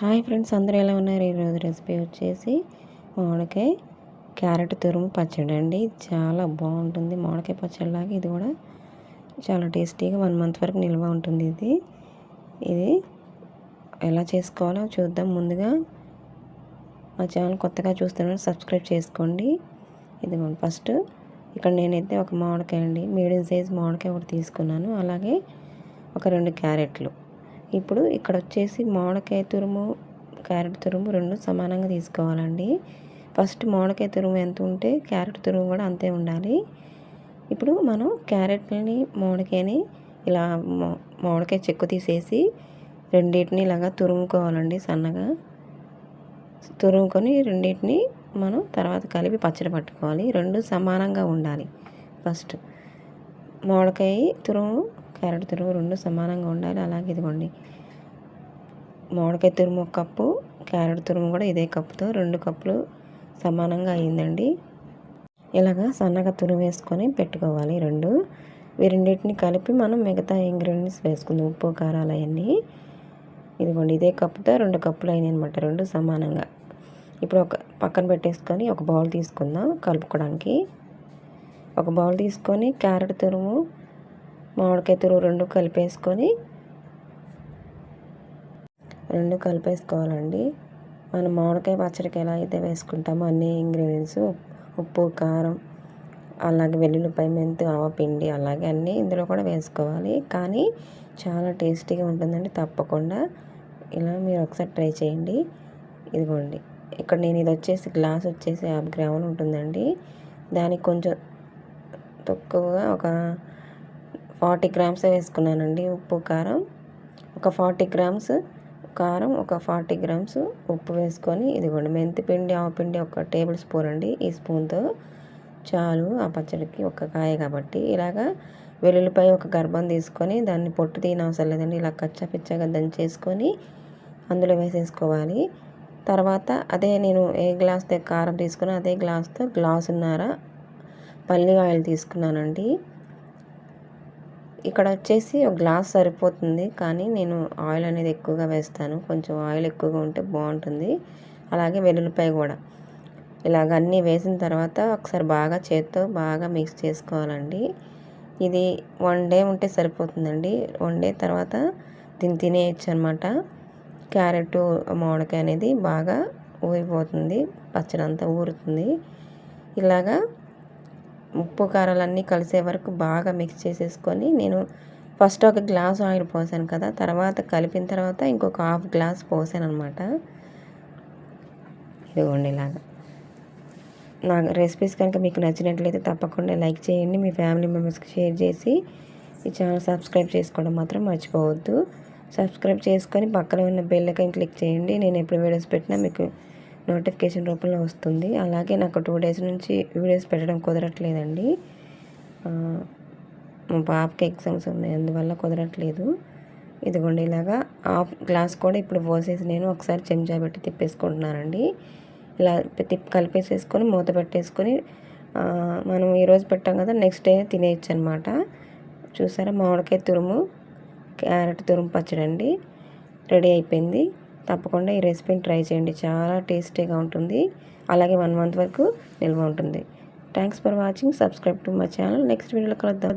Hi friends అందరూ ఎలా ఉన్నారు? ఈరోజు రెసిపీ వచ్చేసి మామిడికాయ క్యారెట్ తురుము పచ్చడి అండి. చాలా బాగుంటుంది మామిడికాయ పచ్చడిలాగా. ఇది కూడా చాలా టేస్టీగా వన్ మంత్ వరకు నిల్వ ఉంటుంది ఇది. ఇది ఎలా చేసుకోవాలో చూద్దాం. ముందుగా మా ఛానల్ కొత్తగా చూస్తున్నాను సబ్స్క్రైబ్ చేసుకోండి. ఇది ఫస్ట్ ఇక్కడ నేనైతే ఒక మామిడికాయ అండి. మీడియం సైజ్ మామిడికాయ ఒకటి తీసుకున్నాను. అలాగే ఒక రెండు క్యారెట్లు. ఇప్పుడు ఇక్కడ వచ్చేసి మామిడికాయ తురుము క్యారెట్ తురుము రెండు సమానంగా తీసుకోవాలండి. ఫస్ట్ మామిడికాయ తురుము ఎంత ఉంటే క్యారెట్ తురుము కూడా అంతే ఉండాలి. ఇప్పుడు మనం క్యారెట్ని మామిడికాయని ఇలా మామిడికాయ చెక్కు తీసేసి రెండింటిని ఇలాగా తురుముకోవాలండి సన్నగా. తురుముకొని రెండింటిని మనం తర్వాత కలిపి పచ్చడి పట్టుకోవాలి. రెండు సమానంగా ఉండాలి ఫస్ట్. మామిడికాయ తురుము క్యారెట్ తురుము రెండు సమానంగా ఉండాలి. అలాగే ఇదిగోండి. మామిడికాయ తురుము ఒక కప్పు క్యారెట్ తురుము కూడా ఇదే కప్పుతో రెండు కప్పులు సమానంగా అయిందండి. ఇలాగా సన్నగా తురుము వేసుకొని పెట్టుకోవాలి రెండు. రెండింటిని కలిపి మనం మిగతా ఇంగ్రీడియంట్స్ వేసుకుందాం ఉప్పు కారాలు అవన్నీ. ఇదిగోండి ఇదే కప్పుతో రెండు కప్పులు అయినాయి అనమాట రెండు సమానంగా. ఇప్పుడు ఒక పక్కన పెట్టేసుకొని ఒక బౌల్ తీసుకుందాం కలుపుకోవడానికి. ఒక బౌల్ తీసుకొని క్యారెట్ తురుము మామిడికాయ తురుము రెండు కలిపేసుకొని రెండు కలిపేసుకోవాలండి. మనం మామిడికాయ పచ్చడికి ఎలా అయితే వేసుకుంటామో అన్ని ఇంగ్రీడియంట్స్ ఉప్పు కారం అలాగే వెల్లుల్లిపాయ మెంతు ఆవపిండి అలాగే అన్నీ ఇందులో కూడా వేసుకోవాలి. కానీ చాలా టేస్టీగా ఉంటుందండి. తప్పకుండా ఇలా మీరు ఒకసారి ట్రై చేయండి. ఇదిగోండి. ఇక్కడ నేను ఇది వచ్చేసి గ్లాస్ వచ్చేసి యాభై గ్రాములు ఉంటుందండి. దానికి కొంచెం తక్కువగా ఒక ఫార్టీ గ్రామ్స్ వేసుకున్నానండి ఉప్పు కారం. ఒక ఫార్టీ గ్రామ్స్ కారం ఒక ఫార్టీ గ్రామ్స్ ఉప్పు వేసుకొని ఇదిగోండి మెంతి పిండి ఆవపిండి ఒక టేబుల్ స్పూన్ అండి. ఈ స్పూన్తో చాలు ఆ పచ్చడికి ఒక కాయ కాబట్టి ఇలాగా వెల్లుల్లిపాయ ఒక గర్భం తీసుకొని దాన్ని పొట్టు తీయని అవసరం లేదండి. ఇలా కచ్చా పిచ్చగా దంచేసుకొని అందులో వేసేసుకోవాలి. తర్వాత అదే నేను ఏ గ్లాస్తో కారం తీసుకున్నా అదే గ్లాస్తో గ్లాసున్నర పల్లి ఆయిల్ తీసుకున్నానండి. ఇక్కడ వచ్చేసి ఒక గ్లాస్ సరిపోతుంది కానీ నేను ఆయిల్ అనేది ఎక్కువగా వేస్తాను. కొంచెం ఆయిల్ ఎక్కువగా ఉంటే బాగుంటుంది. అలాగే వెల్లుల్లిపాయ కూడా. ఇలాగ అన్నీ వేసిన తర్వాత ఒకసారి బాగా చేత్తో బాగా మిక్స్ చేసుకోవాలండి. ఇది వన్ డే ఉంటే సరిపోతుందండి. వన్ డే తర్వాత దీన్ని తినేయచ్చు అనమాట క్యారెట్ మామిడికాయ అనేది బాగా ఊరిపోతుంది. పచ్చడి అంతా ఊరుతుంది. ఇలాగా ఉప్పు కారాలన్నీ కలిసే వరకు బాగా మిక్స్ చేసేసుకొని నేను ఫస్ట్ ఒక గ్లాస్ ఆయిల్ పోసాను కదా తర్వాత కలిపిన తర్వాత ఇంకొక హాఫ్ గ్లాస్ పోసాను అనమాట ఇదిగోండి ఇలాగా. నా రెసిపీస్ కనుక మీకు నచ్చినట్లయితే తప్పకుండా లైక్ చేయండి మీ ఫ్యామిలీ మెంబర్స్కి షేర్ చేసి ఈ ఛానల్ సబ్స్క్రైబ్ చేసుకోవడం మాత్రం మర్చిపోవద్దు. సబ్స్క్రైబ్ చేసుకొని పక్కన ఉన్న బెల్ ఐకాన్ క్లిక్ చేయండి. నేను ఎప్పుడు వీడియోస్ పెట్టినా మీకు నోటిఫికేషన్ రూపంలో వస్తుంది. అలాగే నాకు టూ డేస్ నుంచి వీడియోస్ పెట్టడం కుదరట్లేదండి. మా పాపకి ఎగ్జామ్స్ ఉన్నాయి. అందువల్ల కుదరట్లేదు. ఇదిగోండి ఇలాగా హాఫ్ గ్లాస్ కూడా ఇప్పుడు పోసేసి నేను ఒకసారి చెంచా పెట్టి తిప్పేసుకుంటున్నానండి. ఇలా తిప్పి కలిపేసేసుకొని మూత పెట్టేసుకొని మనం ఈరోజు పెట్టాం కదా నెక్స్ట్ డే తినేయచ్చు అనమాట చూసారా? మామిడికాయ తురుము క్యారెట్ తురుము పచ్చడి అండి రెడీ అయిపోయింది. తప్పకుండా ఈ రెసిపీని ట్రై చేయండి. చాలా టేస్టీగా ఉంటుంది. అలాగే వన్ మంత్ వరకు నిల్వ ఉంటుంది. Thanks for watching. Subscribe to my channel. Next వీడియోలో కలుద్దాం.